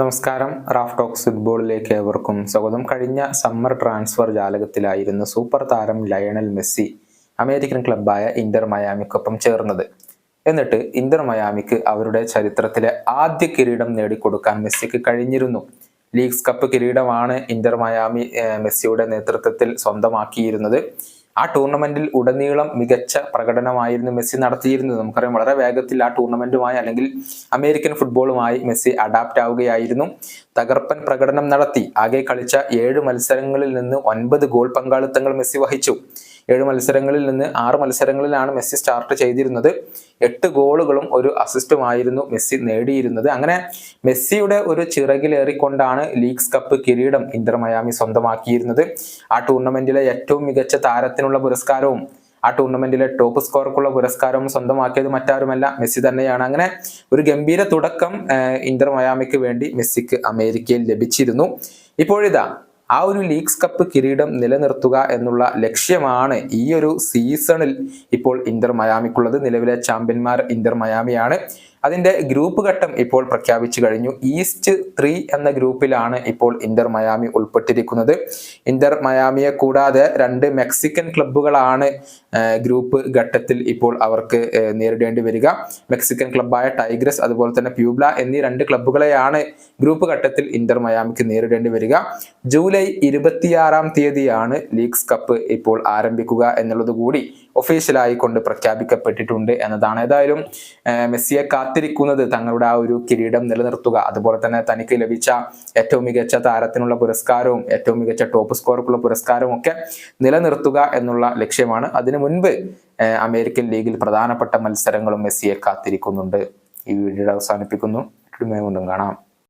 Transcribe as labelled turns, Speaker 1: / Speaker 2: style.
Speaker 1: നമസ്കാരം. Raf talks ഫുട്ബോളിലേക്ക് ഏവർക്കും സ്വാഗതം. കഴിഞ്ഞ സമ്മർ ട്രാൻസ്ഫർ ജാലകത്തിലായിരുന്നു സൂപ്പർ താരം ലയണൽ മെസ്സി അമേരിക്കൻ ക്ലബ്ബായ ഇന്റർ മയാമിക്കൊപ്പം ചേർന്നത്. എന്നിട്ട് ഇന്റർ മയാമിക്ക് അവരുടെ ചരിത്രത്തിലെ ആദ്യ കിരീടം നേടിക്കൊടുക്കാൻ മെസ്സിക്ക് കഴിഞ്ഞിരുന്നു. ലീഗ്സ് കപ്പ് കിരീടമാണ് ഇന്റർ മയാമി മെസ്സിയുടെ നേതൃത്വത്തിൽ സ്വന്തമാക്കിയിരുന്നത്. ആ ടൂർണമെന്റിൽ ഉടനീളം മികച്ച പ്രകടനമായിരുന്നു മെസ്സി നടത്തിയിരുന്നത്. നമുക്കറിയാം വളരെ വേഗത്തിൽ ആ ടൂർണമെന്റുമായി അല്ലെങ്കിൽ അമേരിക്കൻ ഫുട്ബോളുമായി മെസ്സി അഡാപ്റ്റ് ആവുകയായിരുന്നു. തകർപ്പൻ പ്രകടനം നടത്തി. ആകെ കളിച്ച ഏഴ് മത്സരങ്ങളിൽ നിന്ന് ഒൻപത് ഗോൾ പങ്കാളിത്തങ്ങൾ മെസ്സി വഹിച്ചു. ഏഴ് മത്സരങ്ങളിൽ നിന്ന് ആറ് മത്സരങ്ങളിലാണ് മെസ്സി സ്റ്റാർട്ട് ചെയ്തിരുന്നത്. എട്ട് ഗോളുകളും ഒരു അസിസ്റ്റുമായിരുന്നു മെസ്സി നേടിയിരുന്നത്. അങ്ങനെ മെസ്സിയുടെ ഒരു ചിറകിലേറിക്കൊണ്ടാണ് ലീഗ്സ് കപ്പ് കിരീടം ഇന്റർ മയാമി സ്വന്തമാക്കിയിരുന്നത്. ആ ടൂർണമെന്റിലെ ഏറ്റവും മികച്ച താരത്തിനുള്ള പുരസ്കാരവും ആ ടൂർണമെന്റിലെ ടോപ്പ് സ്കോർക്കുള്ള പുരസ്കാരവും സ്വന്തമാക്കിയത് മറ്റാരുമല്ല മെസ്സി തന്നെയാണ്. അങ്ങനെ ഒരു ഗംഭീര തുടക്കം ഇന്റർ മയാമിക്ക് വേണ്ടി മെസ്സിക്ക് അമേരിക്കയിൽ ലഭിച്ചിരുന്നു. ഇപ്പോഴിതാ ആ ഒരു ലീഗ്സ് കപ്പ് കിരീടം നിലനിർത്തുക എന്നുള്ള ലക്ഷ്യമാണ് ഈ ഒരു സീസണിൽ ഇപ്പോൾ ഇന്റർ മയാമിക്കുള്ളത്. നിലവിലെ ചാമ്പ്യന്മാർ ഇന്റർ മയാമിയാണ്. അതിന്റെ ഗ്രൂപ്പ് ഘട്ടം ഇപ്പോൾ പ്രഖ്യാപിച്ചു കഴിഞ്ഞു. ഈസ്റ്റ് ത്രീ എന്ന ഗ്രൂപ്പിലാണ് ഇപ്പോൾ ഇന്റർ മയാമി ഉൾപ്പെട്ടിരിക്കുന്നത്. ഇന്റർ മയാമിയെ കൂടാതെ രണ്ട് മെക്സിക്കൻ ക്ലബ്ബുകളാണ് ഗ്രൂപ്പ് ഘട്ടത്തിൽ ഇപ്പോൾ അവർക്ക് നേരിടേണ്ടി വരിക. മെക്സിക്കൻ ക്ലബ്ബായ ടൈഗ്രസ് അതുപോലെ തന്നെ പ്യൂബ്ല എന്നീ രണ്ട് ക്ലബ്ബുകളെയാണ് ഗ്രൂപ്പ് ഘട്ടത്തിൽ ഇന്റർ മയാമിക്ക് നേരിടേണ്ടി വരിക. ജൂലൈ ഇരുപത്തിയാറാം തീയതിയാണ് ലീഗ്സ് കപ്പ് ഇപ്പോൾ ആരംഭിക്കുക എന്നുള്ളത് കൂടി ഒഫീഷ്യലായി കൊണ്ട് പ്രഖ്യാപിക്കപ്പെട്ടിട്ടുണ്ട് എന്നതാണ്. ഏതായാലും മെസ്സിയെ കാത്തിരിക്കുന്നത് തങ്ങളുടെ ആ ഒരു കിരീടം നിലനിർത്തുക അതുപോലെ തന്നെ തനിക്ക് ലഭിച്ച ഏറ്റവും മികച്ച താരത്തിനുള്ള പുരസ്കാരവും ഏറ്റവും മികച്ച ടോപ്പ് സ്കോർക്കുള്ള പുരസ്കാരവും ഒക്കെ നിലനിർത്തുക എന്നുള്ള ലക്ഷ്യമാണ്. അതിനു മുൻപ് അമേരിക്കൻ ലീഗിൽ പ്രധാനപ്പെട്ട മത്സരങ്ങളും മെസ്സിയെ കാത്തിരിക്കുന്നുണ്ട്. ഈ വീഡിയോ അവസാനിപ്പിക്കുന്നു. വീണ്ടും കാണാം.